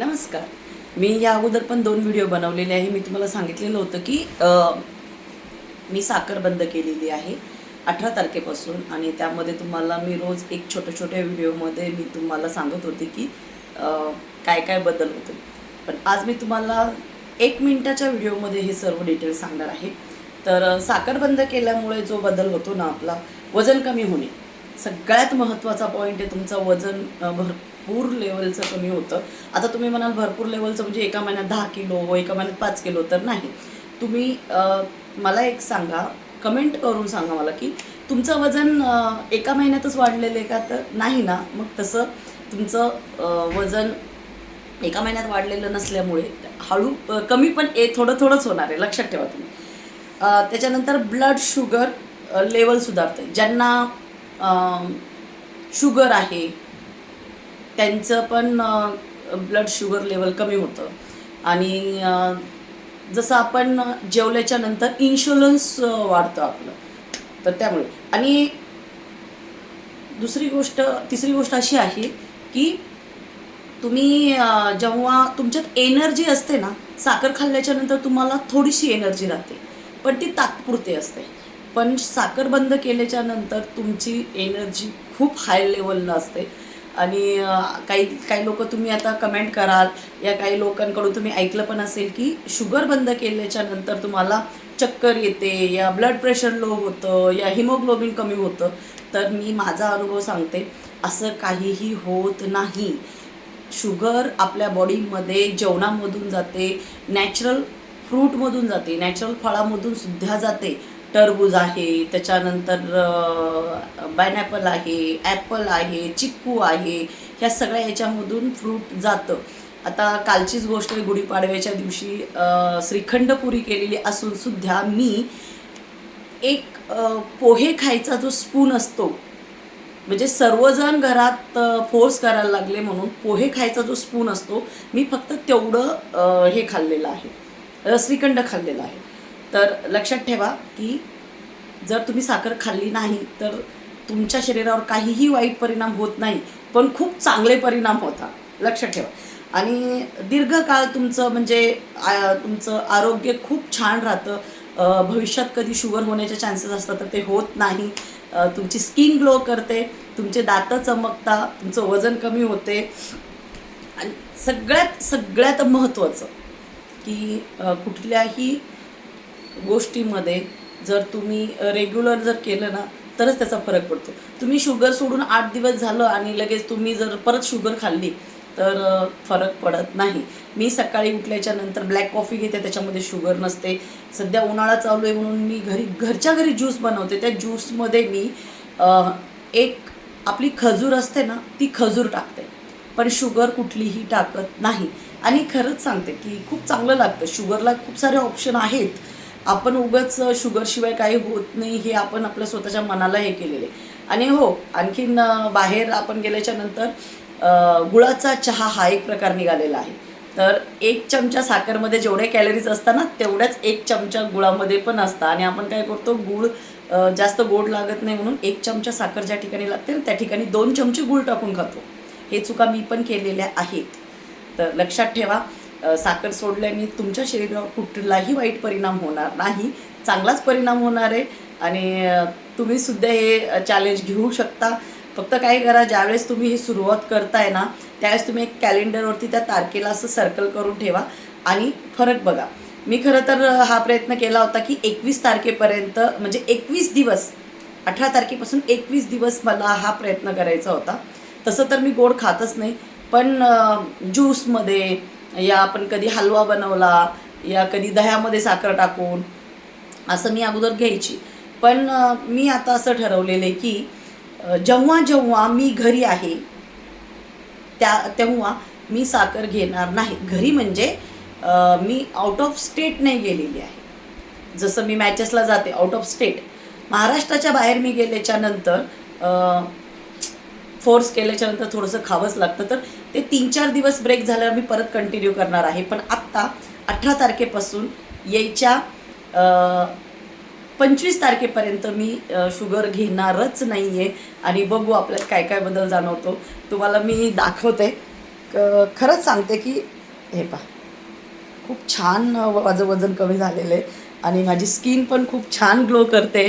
नमस्कार. मी या अगोदर पण दोन व्हिडिओ बनवलेले आहे. मी तुम्हाला सांगितलेलं होतं की मी साखर बंद केलेली आहे अठरा तारखेपासून आणि त्यामध्ये तुम्हाला मी रोज एक छोट्या छोट्या व्हिडिओमध्ये मी तुम्हाला सांगत होते की काय काय बदल होते. पण आज मी तुम्हाला एक मिनटाच्या व्हिडिओमध्ये हे सर्व डिटेल्स सांगणार आहे. तर साखर बंद केल्यामुळे जो बदल होतो ना आपला वजन कमी होणे. सगळ्यात महत्त्वाचा पॉईंट आहे तुमचं वजन भरपूर लेवलचं कमी होतं. आता तुम्ही म्हणाल भरपूर लेवलचं म्हणजे एका महिन्यात दहा किलो एका महिन्यात पाच किलो तर नाही. तुम्ही मला एक सांगा कमेंट करून सांगा मला की तुमचं वजन एका महिन्यातच वाढलेलं आहे का? तर नाही ना. मग तसं तुमचं वजन एका महिन्यात वाढलेलं नसल्यामुळे हळू कमी पण ए थोडं थोडंच होणार आहे. लक्षात ठेवा तुम्ही. त्याच्यानंतर ब्लड शुगर लेवल सुधारते ज्यांना शुगर आहे. त्यांचं पण ब्लड शुगर लेवल कमी होतं. आणि जसं आपण जेवल्याच्या नंतर इन्शुलन्स वाढतं आपलं. तर त्यामुळे. आणि दुसरी गोष्ट तिसरी गोष्ट अशी आहे की तुम्ही जेव्हा तुमच्यात एनर्जी असते ना साखर खाल्ल्याच्या नंतर तुम्हाला थोडीशी एनर्जी राहते. पण ती तात्पुरते असते. पण साखर बंद केल्याच्यानंतर तुमची एनर्जी खूप हाय लेवलला असते. आणि काही काही लोक तुम्ही आता कमेंट कराल या काही लोकांकडून तुम्ही ऐकलं पण असेल की शुगर बंद केल्याच्यानंतर तुम्हाला चक्कर येते या ब्लड प्रेशर लो होतं या हिमोग्लोबिन कमी होतं. तर मी माझा अनुभव सांगते असं काहीही होत नाही. शुगर आपल्या बॉडीमध्ये जेवणामधून जाते नॅचरल फ्रूटमधून जाते नॅचरल फळामधून सुद्धा जाते. टरबूज आहे त्याच्यानंतर पायनॅपल आहे ॲपल आहे चिक्कू आहे ह्या सगळ्या ह्याच्यामधून फ्रूट जातं. आता कालचीच गोष्ट आहे गुढीपाडव्याच्या दिवशी श्रीखंड पुरी केलेली असून सुद्धा मी एक पोहे खायचा जो स्पून असतो म्हणजे सर्वजण घरात फोर्स करायला लागले म्हणून पोहे खायचा जो स्पून असतो मी फक्त तेवढं हे खाल्लेलं आहे. श्रीखंड खाल्लेलं आहे. तर लक्षात ठेवा की जर तुम्ही साखर खाल्ली नाही तर तुमच्या शरीरावर काहीही वाईट परिणाम होत नाही पण खूप चांगले परिणाम होतात. लक्षात ठेवा. आणि दीर्घकाळ तुमचं म्हणजे तुमचं आरोग्य खूप छान राहतं. भविष्यात कधी शुगर होण्याचे चान्सेस असतात तर ते होत नाही. तुमची स्किन ग्लो करते तुमचे दात चमकता तुमचं वजन कमी होते. आणि सगळ्यात सगळ्यात महत्त्वाचं की कुठल्याही गोष्टीमध्ये जर तुम्ही रेग्युलर जर केलं ना तरच त्याचा फरक पडतो. तुम्ही शुगर सोडून आठ दिवस झालं आणि लगेच तुम्ही जर परत शुगर खाल्ली तर फरक पडत नाही. मी सकाळी उठल्याच्या नंतर ब्लॅक कॉफी घेते त्याच्यामध्ये शुगर नसते. सध्या उन्हाळा चालू आहे म्हणून मी घरी घरच्या घरी ज्यूस बनवते. त्या ज्यूसमध्ये मी एक आपली खजूर असते ना ती खजूर टाकते. पण शुगर कुठलीही टाकत नाही. आणि खरंच सांगते की खूप चांगलं लागतं. शुगरला खूप सारे ऑप्शन आहेत. आपण उगाच शुगरशिवाय काही होत नाही हे आपण आपल्या स्वतःच्या मनाला हे केलेले. आणि हो आणखीन बाहेर आपण गेल्याच्यानंतर गुळाचा चहा हा एक प्रकार निघालेला आहे. तर एक चमचा साखरमध्ये जेवढे कॅलरीज असतात ना तेवढ्याच एक चमचा गुळामध्ये पण असतं. आणि आपण काय करतो गुळ जास्त गोड लागत नाही म्हणून एक चमचा साखर ज्या ठिकाणी लागते ना त्या ठिकाणी दोन चमचे गुळ टाकून खातो. हे चुका मी पण केलेल्या आहेत. तर लक्षात ठेवा साखर सोडल्याने तुमच्या शरीरावर कुठलाही वाईट परिणाम होणार नाही. चांगलाच परिणाम होणार आहे. आणि तुम्हीसुद्धा तुम्ही सुद्धा हे चॅलेंज घेऊ शकता. फक्त काय करा ज्यावेळेस तुम्ही ही सुरुवात करताय ना त्यावेळेस तुम्ही एक कॅलेंडरवरती त्या तारखेला असं सर्कल करून ठेवा. आणि फरक बघा. मी खरं तर हा प्रयत्न केला होता की एकवीस तारखेपर्यंत म्हणजे एकवीस दिवस अठरा तारखेपासून एकवीस दिवस मला हा प्रयत्न करायचा होता. तसं तर मी गोड खातच नाही. पण ज्यूसमध्ये या आपण कधी हलवा बनवला या कधी दह्यामध्ये साखर टाकून असं मी अगोदर घ्यायची. पण मी आता असं ठरवलेलं आहे की जेव्हा जेव्हा मी घरी आहे त्या तेव्हा मी साखर घेणार नाही. घरी म्हणजे मी आउट ऑफ स्टेट नाही गेलेली आहे. जसं मी मॅचेसला जाते आउट ऑफ स्टेट महाराष्ट्राच्या बाहेर मी गेल्याच्यानंतर फोर्स केल्याच्यानंतर थोडंसं खावंच लागतं. तर ते तीन चार दिवस ब्रेक झाल्यावर मी परत कंटिन्यू करणार आहे. पण आत्ता अठरा तारखेपासून यायच्या पंचवीस तारखेपर्यंत मी शुगर घेणारच नाही आहे आणि बघू आपल्यात काय काय बदल जाणवतो. तुम्हाला मी दाखवते. क- खरंच सांगते की हे पा खूप छान माझं वजन कमी झालेलं आहे. आणि माझी स्किन पण खूप छान ग्लो करते.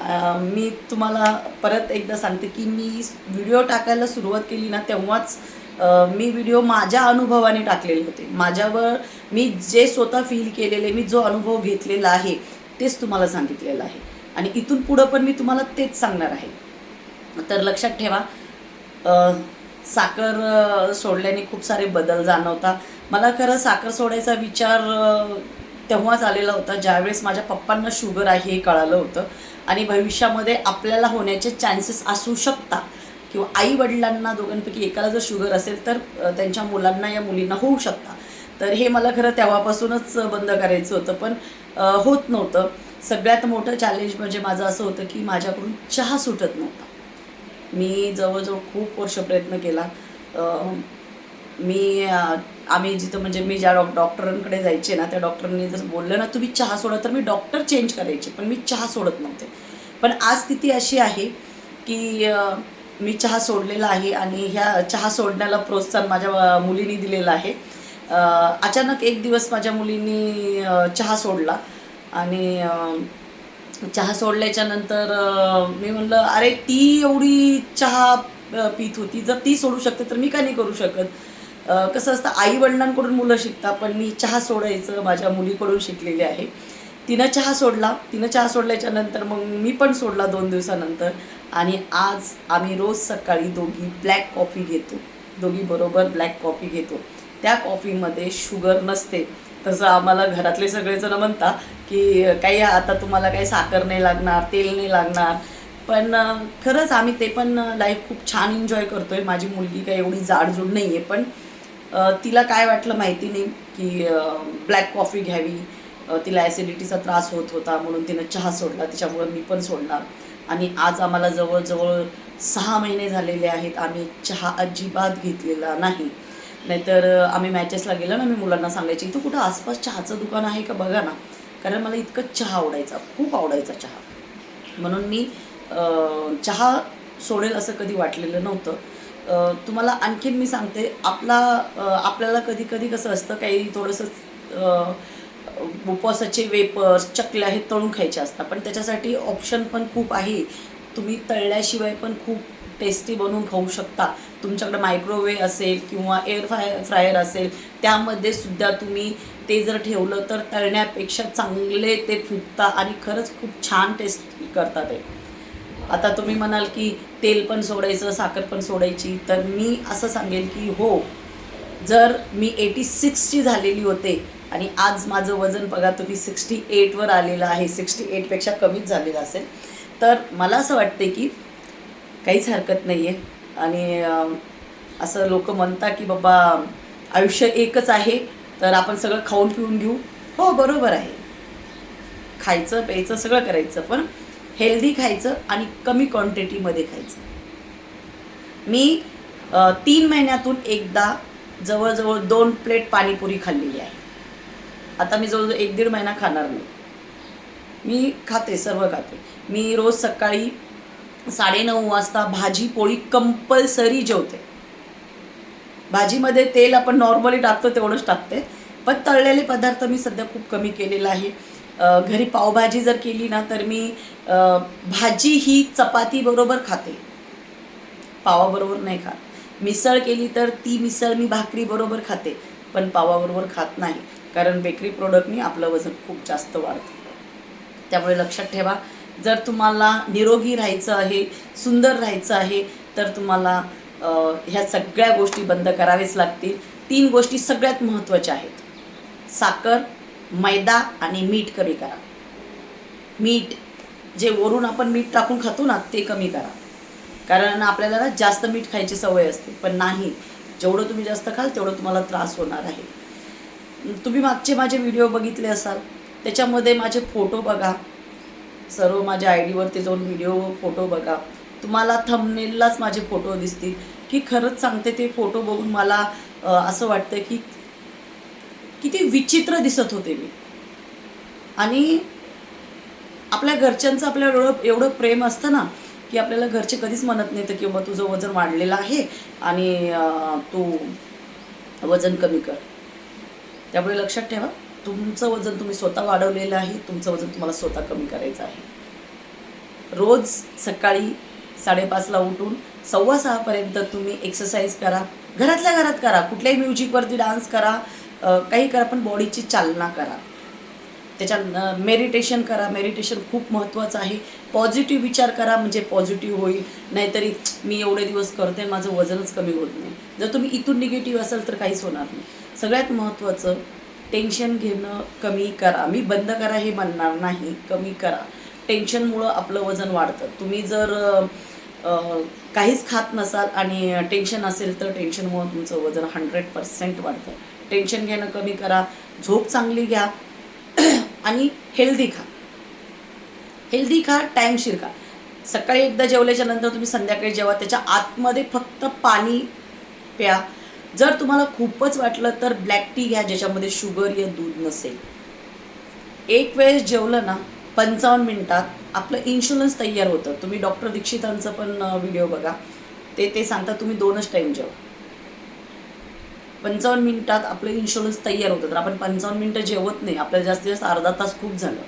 मी तुम्हाला परत एकदा सांगते की मी व्हिडिओ टाकायला सुरुवात केली ना तेव्हाच मी व्हिडिओ माझ्या अनुभवाने टाकलेले होते. माझ्यावर मी जे स्वतः फील केलेले मी जो अनुभव घेतलेला आहे तेच तुम्हाला सांगितलेलं आहे. आणि इथून पुढं पण मी तुम्हाला तेच सांगणार आहे. तर लक्षात ठेवा साखर सोडल्याने खूप सारे बदल जाणवता मला खरं साखर सोडायचा विचार तेव्हाच आलेला होता ज्यावेळेस माझ्या पप्पांना शुगर आहे हे कळालं होतं. आणि भविष्यामध्ये आपल्याला होण्याचे चान्सेस असू शकता किंवा आई वडिलांना दोघांपैकी एकाला जर शुगर असेल तर त्यांच्या मुलांना या मुलींना होऊ शकता. तर हे मला खरं तेव्हापासूनच बंद करायचं होतं. पण होत नव्हतं. सगळ्यात मोठं चॅलेंज म्हणजे माझं असं होतं की माझ्याकडून चहा सुटत नव्हता. मी जवळजवळ खूप वर्ष प्रयत्न केला. मी आम्ही जिथं म्हणजे मी ज्या डॉ डॉक्टरांकडे जायचे ना त्या डॉक्टरांनी जर बोललं ना तुम्ही चहा सोडा तर मी डॉक्टर चेंज करायचे. पण मी चहा सोडत नव्हते. पण आज स्थिती अशी आहे की मी चहा सोडलेला आहे आणि ह्या चहा सोडण्याला प्रोत्साहन माझ्या मुलीने दिलेलं आहे. अचानक एक दिवस माझ्या मुलींनी चहा सोडला आणि चहा सोडल्याच्या नंतर मी म्हणलं अरे ती एवढी चहा पित होती. जर ती सोडू शकते तर मी का नाही करू शकत? कसं असतं आई वडिलांकडून मुलं शिकतात पण मी चहा सोडायचं माझ्या मुलीकडून शिकलेले आहे. तिनं चहा सोडला. तिनं चहा सोडल्याच्या नंतर मग मी पण सोडला दोन दिवसानंतर. आणि आज आम्ही रोज सकाळी दोघी ब्लॅक कॉफी घेतो. दोघी बरोबर ब्लॅक कॉफी घेतो. त्या कॉफीमध्ये शुगर नसते. तसं आम्हाला घरातले सगळेजण म्हणतात की काही आता तुम्हाला काही साखर नाही लागणार तेल नाही लागणार. पण खरंच आम्ही ते पण लाईफ खूप छान एन्जॉय करतो आहे माझी मुलगी काही एवढी जाडजूड नाही आहे पण तिला काय वाटलं माहिती नाही की ब्लॅक कॉफी घ्यावी. तिला ॲसिडिटीचा त्रास होत होता म्हणून तिनं चहा सोडला. तिच्यामुळं मी पण सोडला आणि आज आम्हाला जवळजवळ सहा महिने झालेले आहेत. आम्ही चहा अजिबात घेतलेला नाही. नाहीतर आम्ही मॅचेसला गेलो ना मी मुलांना सांगायची इथं कुठं आसपास चहाचं दुकान आहे का? बघा ना. कारण मला इतकं चहा आवडायचा खूप आवडायचा चहा. म्हणून मी चहा सोडेल असं कधी वाटलेलं नव्हतं. तुम्हाला आणखीन मी सांगते आपला आपल्याला कधी कधी कसं असतं काही थोडंसं उपवासाचे वेपर्स चकल्या हे तळून खायचे असतात. पण त्याच्यासाठी ऑप्शन पण खूप आहे. तुम्ही तळल्याशिवाय पण खूप टेस्टी बनवून खाऊ शकता. तुमच्याकडे मायक्रोवेव्ह असेल किंवा एअर फ्राय फ्रायर असेल त्यामध्ये सुद्धा तुम्ही ते जर ठेवलं तर तळण्यापेक्षा चांगले ते फुटता आणि खरंच खूप छान टेस्ट करतात ते. आता तुम्ही म्हणाल की तेल पण सोडायचं साखर पण सोडायची. तर मी असं सांगेन की हो जर मी एटी सिक्सची झालेली होते आणि आज माझं वजन बघा तुम्ही सिक्स्टी एटवर आलेलं आहे. सिक्स्टी एटपेक्षा कमीच झालेलं असेल. तर मला असं वाटते की काहीच हरकत नाही आहे आणि असं लोक म्हणतात की बाबा आयुष्य एकच आहे तर आपण सगळं खाऊन पिऊन घेऊ. हो बरोबर आहे. खायचं प्यायचं सगळं करायचं पण हेल्दी खायचं आणि कमी क्वांटिटीमध्ये खायचं. मी तीन महिन्यातून एकदा जवळजवळ दोन प्लेट पाणीपुरी खाल्लेली आहे. आता मी जवळजवळ एक दीड महिना खाणार नाही. मी खाते सर्व खाते. मी रोज सकाळी साडेनऊ वाजता भाजी पोळी कंपल्सरी जेवते. भाजीमध्ये तेल आपण नॉर्मली टाकतो तेवढंच टाकते. पण तळलेले पदार्थ मी सध्या खूप कमी केलेला आहे. घरी पावभाजी जर केली ना तर मी भाजी ही चपाती बरोबर खाते. पावाबरोबर नाही खात. मिसळ केली तर ती मिसळ मी भाकरी बरोबर खाते पण पावाबरोबर खात नाही. कारण बेकरी प्रोडक्टनी आपलं वजन खूप जास्त वाढतं. त्यामुळे लक्षात ठेवा जर तुम्हाला निरोगी राहायचं आहे सुंदर राहायचं आहे तर तुम्हाला ह्या सगळ्या गोष्टी बंद करावेच लागतील. तीन गोष्टी सगळ्यात महत्त्वाच्या आहेत. साखर मैदा आणि मीठ कमी करा. मीठ जे वरून आपण मीठ टाकून खातो ना ते कमी करा. कारण आपल्याला ना जास्त मीठ खायची सवय असते पण नाही. जेवढं तुम्ही जास्त खाल तेवढं तुम्हाला त्रास होणार आहे. तुम्ही मागचे माझे व्हिडिओ बघितले असाल त्याच्यामध्ये माझे फोटो बघा. सर्व माझ्या आय डीवरती जाऊन व्हिडिओ फोटो बघा. तुम्हाला थंबनेललाच माझे फोटो दिसतील. की खरंच सांगते ते फोटो बघून मला असं वाटतं की किती विचित्र दिसत होते मी. आणि आपल्या घरच्यांचं आपल्या एवढं एवढं प्रेम असतं ना की आपल्याला घरचे कधीच म्हणत नाही तर किंवा तुझं वजन वाढलेलं आहे आणि तू वजन कमी कर. त्यामुळे लक्षात ठेवा तुमचं वजन तुम्ही स्वतः वाढवलेलं आहे तुमचं वजन तुम्हाला स्वतः कमी करायचं आहे. रोज सकाळी साडेपाचला उठून सव्वा सहापर्यंत तुम्ही एक्सरसाइज करा घरातल्या घरात करा कुठल्याही म्युझिकवरती डान्स करा काही करा पण बॉडीची चालना करा. त्याच्या मेडिटेशन करा मेडिटेशन खूप महत्त्वाचं आहे. पॉझिटिव्ह विचार करा म्हणजे पॉझिटिव्ह होईल. नाहीतरी मी एवढे दिवस करते माझं वजनच कमी होत नाही. जर तुम्ही इथून निगेटिव्ह असाल तर काहीच होणार नाही. सगळ्यात महत्त्वाचं टेन्शन घेणं कमी करा. मी बंद करा हे म्हणणार नाही. कमी करा. टेन्शनमुळं आपलं वजन वाढतं. तुम्ही जर काहीच खात नसाल आणि टेन्शन असेल तर टेन्शनमुळं तुमचं वजन हंड्रेड पर्सेंट वाढतं. टेन्शन घेणं कमी करा. झोप चांगली घ्या. आणि हेल्दी खा. हेल्दी खा टाईमशीर खा सकाळी एकदा जेवल्याच्या नंतर तुम्ही संध्याकाळी जेवा. त्याच्या आतमध्ये फक्त पाणी प्या. जर तुम्हाला खूपच वाटलं तर ब्लॅक टी घ्या ज्याच्यामध्ये शुगर या दूध नसेल. एक वेळेस जेवलं ना पंचावन्न मिनटात आपलं इन्शुरन्स तयार होतं. तुम्ही डॉक्टर दीक्षितांचं पण व्हिडिओ बघा. ते ते सांगतात तुम्ही दोनच टाईम जेवा. पंचावन्न मिनिटात आपलं इन्शुरन्स तयार होतं. तर आपण पंचावन्न मिनटं जेवत नाही. आपल्याला जास्तीत जास्त अर्धा तास खूप झालं.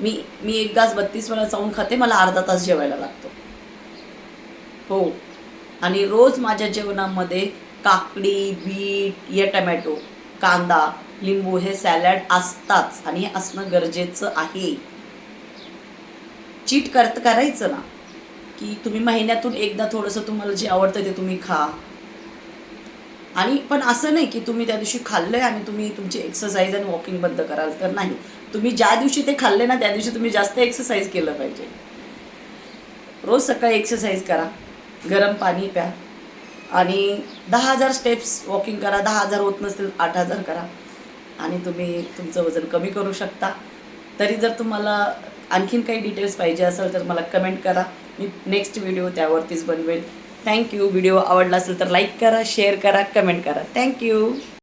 मी मी एक गास बत्तीस वेळा जाऊन खाते मला अर्धा तास जेवायला लागतो. हो. आणि रोज माझ्या जेवणामध्ये काकडी बीट या टमॅटो कांदा लिंबू हे सॅलड असताच आणि हे असणं गरजेचं आहे. चीट करत करायचं ना की तुम्ही महिन्यातून एकदा थोडंसं तुम्हाला जे आवडतं ते तुम्ही खा. आणि पण असं नाही की तुम्ही त्या दिवशी खाल्लंय आणि तुम्ही तुमची एक्सरसाइज आणि वॉकिंग बंद कराल तर नाही. तुम्ही ज्या दिवशी ते खाल्ले ना त्या दिवशी तुम्ही जास्त एक्सरसाइज केलं पाहिजे. रोज सकाळी एक्सरसाइज करा. गरम पाणी प्या. आणि दहा हजार स्टेप्स वॉकिंग करा दहा हजार होत नसतील आठ हजार करा. आणि तुम्ही तुमचं वजन कमी करू शकता. तरी जर तुम्हाला आणखीन काही डिटेल्स पाहिजे असेल तर मला कमेंट करा. मी नेक्स्ट व्हिडिओ त्यावरतीच बनवेल. थँक्यू व्हिडिओ आवडला असेल तर लाईक करा शेअर करा कमेंट करा. थँक्यू